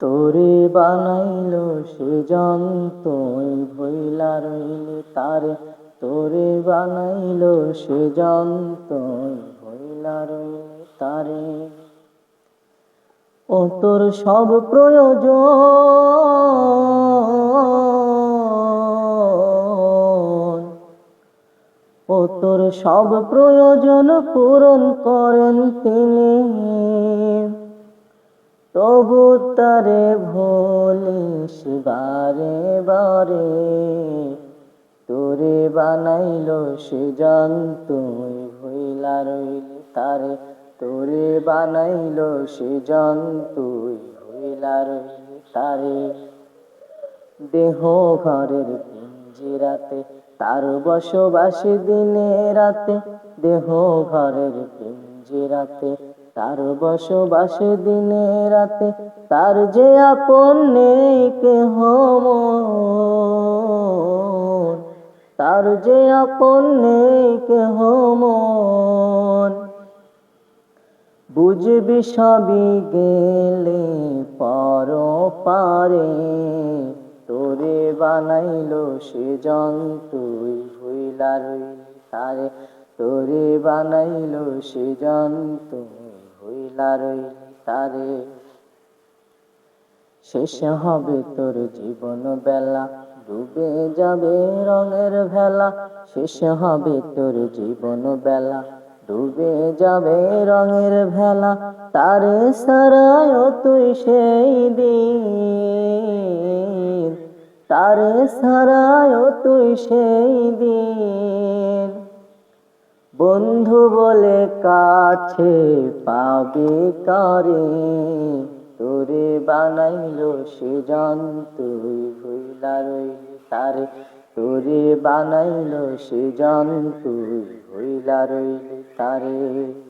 তোরে বানাইল সে তুই ভইলা রইলি তারে। তোরে বানাইল সে তুই ভইলা রইলি তারে। ও তোর সব প্রয়োজন, ও তোর সব প্রয়োজন পূরণ করেন তিনি। তবু তারে ভুলিস বারে বারে। তোরে বানাইল সে জন, তুই ভইলা রইলি তারে। তোরে বানাইল সে জন, তুই ভইলা রইলি তারে। দেহ ঘরের পিঞ্জিরাতে, তার বসবাসে দিনে রাতে। দেহ ঘরের পিঞ্জিরাতে তার বসবাসে দিনে রাতে, তার যে আপন নেই কেহ। তার যে আপন নেই কেহ মন বুঝবি সবই গেলে পর পারে, তোরে বানাইল সে জন, তুই ভুইলা রইলি তারে তোরে বানাইল সে জন, তুই ভুইলা রইলি তারে। শেষ হবে তোর জীবন বেলা, ডুবে যাবে রঙের ভেলা। শেষ হবে তোর জীবন বেলা, ডুবে যাবে রঙের ভেলা। তারে সারায় তুই সেই দিন, তারে সারায় তুই সেই দিন। বন্ধু বলে কাছে পাবে কারে? তোরে বানাইল সে জন, তুই ভুইলা রইলি তারে। তোরে বানাইল সে জন, তুই ভুইলা রইলি তারে।